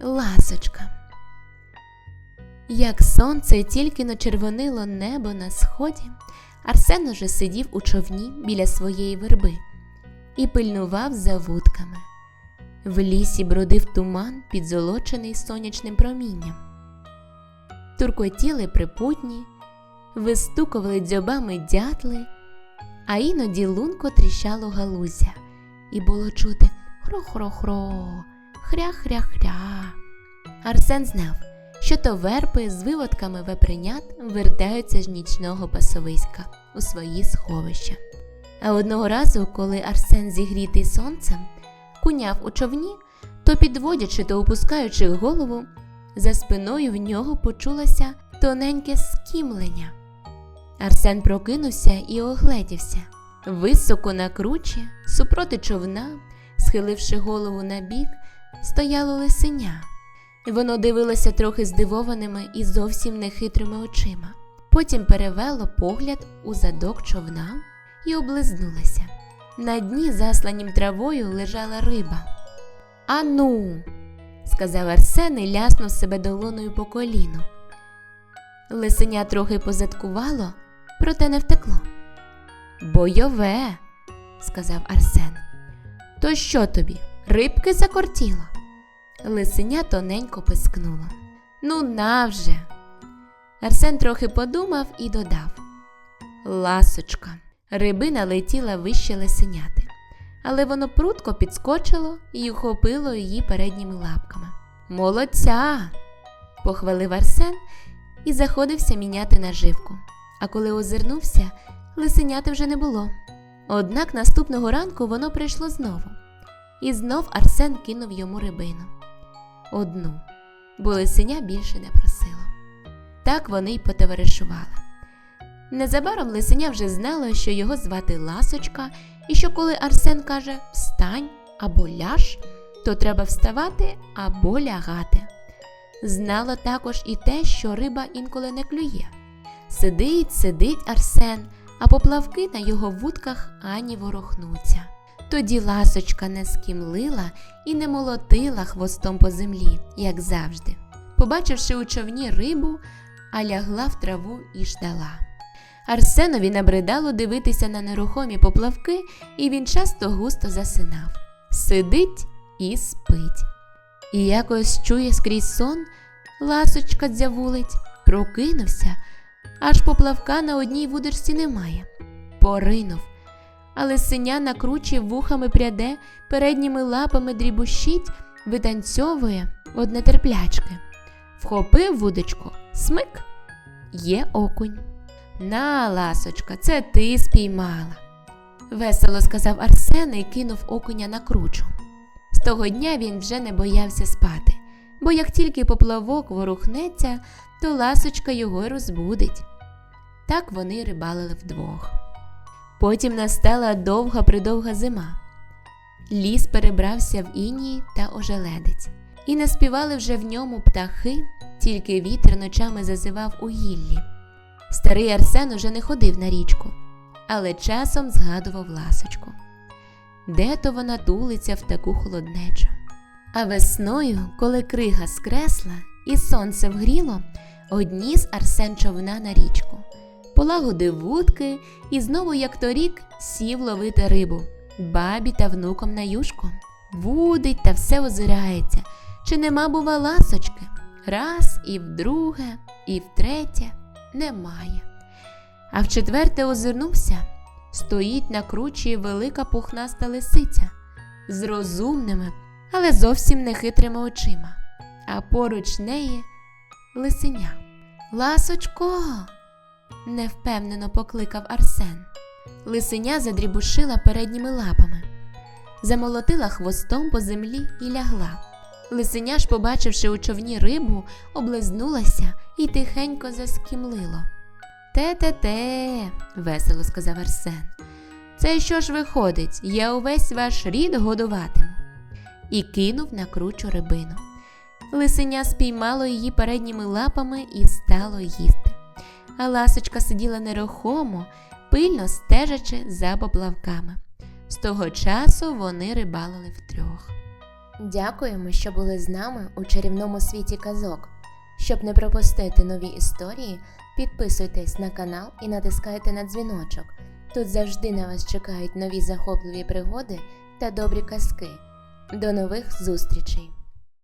Ласочка. Як сонце тільки начервонило небо на сході, Арсен уже сидів у човні біля своєї верби і пильнував за вудками. В лісі бродив туман, підзолочений сонячним промінням. Туркотіли припутні, вистукували дзьобами дятли, а іноді лунко тріщало галузя, і було чути хро-хро-хро, хря-хря-хря. Арсен знав, що то верпи з виводками вепренят вертаються з нічного пасовиська у свої сховища. А одного разу, коли Арсен зігрітий сонцем, куняв у човні, то підводячи та опускаючи голову, за спиною в нього почулося тоненьке скімлення. Арсен прокинувся і огледівся. Високо на кручі, супроти човна, схиливши голову на бік, стояло лисеня. Воно дивилося трохи здивованими і зовсім нехитрими очима. Потім перевело погляд у задок човна і облизнулося. На дні, засланім травою, лежала риба. Ану, сказав Арсен і ляснув себе долоною по коліну. Лисеня трохи позадкувало, проте не втекло. Бойове, сказав Арсен. То що тобі? Рибки закортіло? Лисеня тоненько пискнуло. Ну, навже. Арсен трохи подумав і додав. Ласочка. Рибина летіла вище лисеняти, але воно прутко підскочило і ухопило її передніми лапками. Молодця. похвалив Арсен і заходився міняти наживку. А коли озирнувся, лисеняти вже не було. Однак наступного ранку воно прийшло знову, і знов Арсен кинув йому рибину. Одну, бо лисеня більше не просило. Так вони й потоваришували. Незабаром лисеня вже знало, що його звати Ласочка, і що коли Арсен каже встань або ляж, то треба вставати або лягати. Знало також і те, що риба інколи не клює. Сидить, сидить Арсен, а поплавки на його вудках ані ворухнуться. Тоді ласочка не скімлила і не молотила хвостом по землі, як завжди. Побачивши у човні рибу, а лягла в траву і ждала. Арсенові набридало дивитися на нерухомі поплавки, і він часто густо засинав. Сидить і спить. І якось чує скрізь сон, ласочка дзявулить, прокинувся, аж поплавка на одній вудочці немає. Поринув, але синя накручив вухами пряде, передніми лапами дрібущить, витанцьовує од нетерплячки. Вхопив вудочку, смик, є окунь. На, ласочка, це ти спіймала. Весело сказав Арсен і кинув окуня на кручу. З того дня він вже не боявся спати, бо як тільки поплавок ворухнеться, то ласочка його розбудить. Так вони рибалили вдвох. Потім настала довга придовга зима. Ліс перебрався в іній та ожеледець, і не співали вже в ньому птахи, тільки вітер ночами зазивав у гіллі. Старий Арсен уже не ходив на річку, але часом згадував ласочку. Де то вона тулиться в таку холоднечу. А весною, коли крига скресла і сонце вгріло, одніс Арсен човна на річку, полагодив вудки і знову, як торік, сів ловити рибу, бабі та внуком на юшку. Вудить та все озирається, чи нема, бува, ласочки. Раз і вдруге, і втретє немає. А в четверте озирнувся стоїть на кручі велика пухнаста лисиця з розумними, але зовсім нехитрими очима, а поруч неї лисеня. Ласочко. Невпевнено покликав Арсен. Лисеня задрібушила передніми лапами, замолотила хвостом по землі і лягла. Лисеня ж, побачивши у човні рибу, облизнулася і тихенько заскімлило. Те-те-те, весело сказав Арсен. Це що ж виходить, я увесь ваш рід годуватиму. І кинув на кручу рибину. Лисеня спіймало її передніми лапами і стало їсти. А ласочка сиділа нерухомо, пильно стежачи за поплавками. З того часу вони рибалили втрьох. Дякуємо, що були з нами у чарівному світі казок. Щоб не пропустити нові історії, підписуйтесь на канал і натискайте на дзвіночок. Тут завжди на вас чекають нові захопливі пригоди та добрі казки. До нових зустрічей!